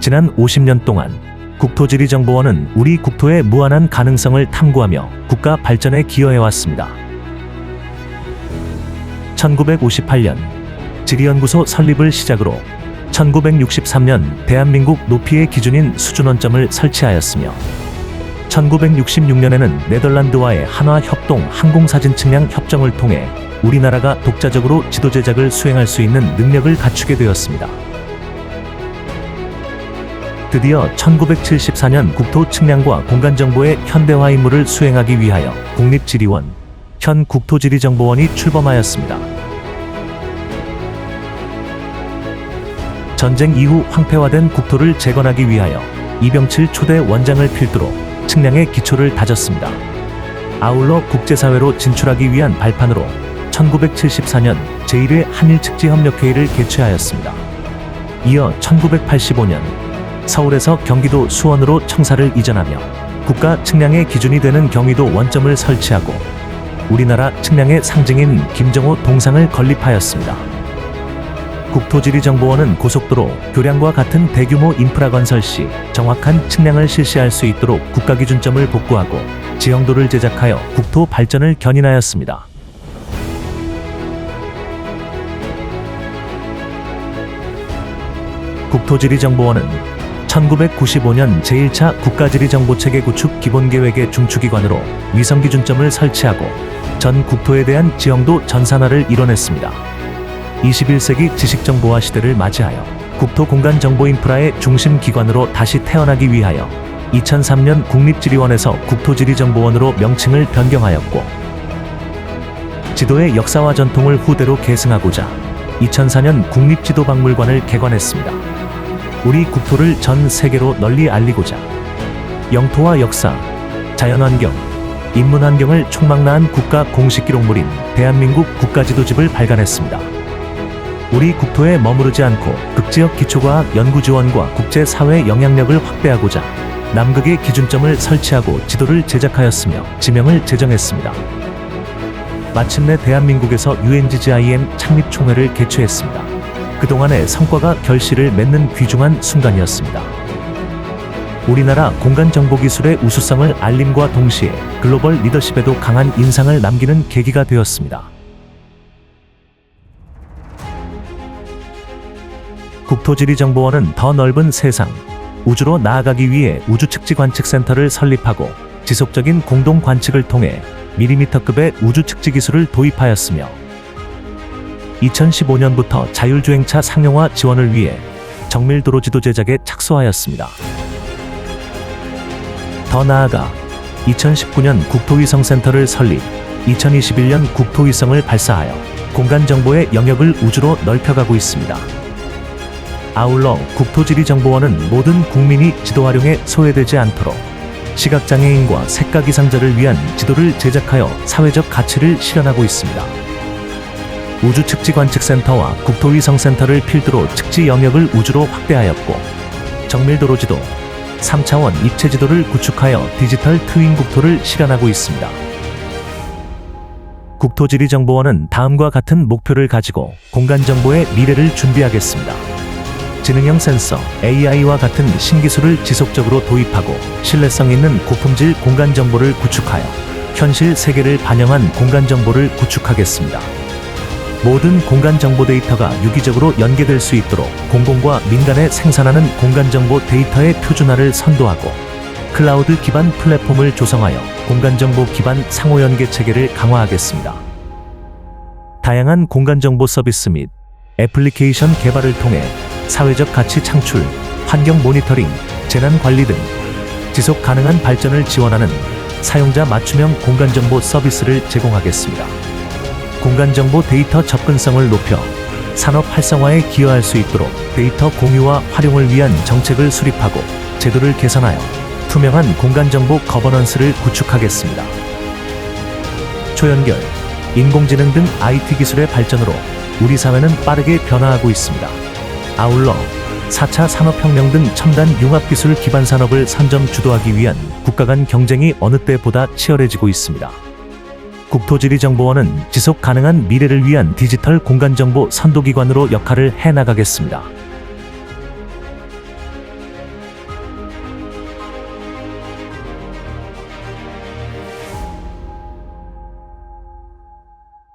지난 50년 동안 국토지리정보원은 우리 국토의 무한한 가능성을 탐구하며 국가 발전에 기여해왔습니다. 1958년 지리연구소 설립을 시작으로 1963년 대한민국 높이의 기준인 수준원점을 설치하였으며 1966년에는 네덜란드와의 한화 협동 항공사진 측량 협정을 통해 우리나라가 독자적으로 지도 제작을 수행할 수 있는 능력을 갖추게 되었습니다. 드디어 1974년 국토 측량과 공간 정보의 현대화 임무를 수행하기 위하여 국립지리원, 현 국토지리정보원이 출범하였습니다. 전쟁 이후 황폐화된 국토를 재건하기 위하여 이병칠 초대 원장을 필두로 측량의 기초를 다졌습니다. 아울러 국제사회로 진출하기 위한 발판으로 1974년 제1회 한일 측지 협력회의를 개최하였습니다. 이어 1985년 서울에서 경기도 수원으로 청사를 이전하며 국가 측량의 기준이 되는 경위도 원점을 설치하고 우리나라 측량의 상징인 김정호 동상을 건립하였습니다. 국토지리정보원은 고속도로, 교량과 같은 대규모 인프라 건설 시 정확한 측량을 실시할 수 있도록 국가기준점을 복구하고 지형도를 제작하여 국토 발전을 견인하였습니다. 국토지리정보원은 1995년 제1차 국가지리정보체계 구축 기본계획의 중추기관으로 위성기준점을 설치하고 전 국토에 대한 지형도 전산화를 이뤄냈습니다. 21세기 지식정보화 시대를 맞이하여 국토 공간 정보 인프라의 중심 기관으로 다시 태어나기 위하여 2003년 국립지리원에서 국토지리정보원으로 명칭을 변경하였고 지도의 역사와 전통을 후대로 계승하고자 2004년 국립지도박물관을 개관했습니다. 우리 국토를 전 세계로 널리 알리고자 영토와 역사, 자연환경, 인문환경을 총망라한 국가 공식 기록물인 대한민국 국가지도집을 발간했습니다. 우리 국토에 머무르지 않고 극지역 기초과학 연구 지원과 국제사회 영향력을 확대하고자 남극의 기준점을 설치하고 지도를 제작하였으며 지명을 제정했습니다. 마침내 대한민국에서 UNGGIM 창립 총회를 개최했습니다. 그동안의 성과가 결실을 맺는 귀중한 순간이었습니다. 우리나라 공간 정보 기술의 우수성을 알림과 동시에 글로벌 리더십에도 강한 인상을 남기는 계기가 되었습니다. 국토지리정보원은 더 넓은 세상, 우주로 나아가기 위해 우주측지 관측센터를 설립하고 지속적인 공동 관측을 통해 밀리미터급의 우주측지 기술을 도입하였으며 2015년부터 자율주행차 상용화 지원을 위해 정밀도로 지도 제작에 착수하였습니다. 더 나아가 2019년 국토위성센터를 설립, 2021년 국토위성을 발사하여 공간 정보의 영역을 우주로 넓혀가고 있습니다. 아울러 국토지리정보원은 모든 국민이 지도 활용에 소외되지 않도록 시각장애인과 색각 이상자를 위한 지도를 제작하여 사회적 가치를 실현하고 있습니다. 우주측지관측센터와 국토위성센터를 필두로 측지 영역을 우주로 확대하였고 정밀도로 지도, 3차원 입체 지도를 구축하여 디지털 트윈 국토를 실현하고 있습니다. 국토지리정보원은 다음과 같은 목표를 가지고 공간 정보의 미래를 준비하겠습니다. 지능형 센서, AI와 같은 신기술을 지속적으로 도입하고 신뢰성 있는 고품질 공간 정보를 구축하여 현실 세계를 반영한 공간 정보를 구축하겠습니다. 모든 공간 정보 데이터가 유기적으로 연계될 수 있도록 공공과 민간에 생산하는 공간 정보 데이터의 표준화를 선도하고 클라우드 기반 플랫폼을 조성하여 공간 정보 기반 상호 연계 체계를 강화하겠습니다. 다양한 공간 정보 서비스 및 애플리케이션 개발을 통해 사회적 가치 창출, 환경 모니터링, 재난 관리 등 지속 가능한 발전을 지원하는 사용자 맞춤형 공간 정보 서비스를 제공하겠습니다. 공간 정보 데이터 접근성을 높여 산업 활성화에 기여할 수 있도록 데이터 공유와 활용을 위한 정책을 수립하고 제도를 개선하여 투명한 공간 정보 거버넌스를 구축하겠습니다. 초연결, 인공지능 등 IT 기술의 발전으로 우리 사회는 빠르게 변화하고 있습니다. 아울러 4차 산업혁명 등 첨단 융합기술 기반 산업을 선점 주도하기 위한 국가 간 경쟁이 어느 때보다 치열해지고 있습니다. 국토지리정보원은 지속 가능한 미래를 위한 디지털 공간정보 선도기관으로 역할을 해나가겠습니다.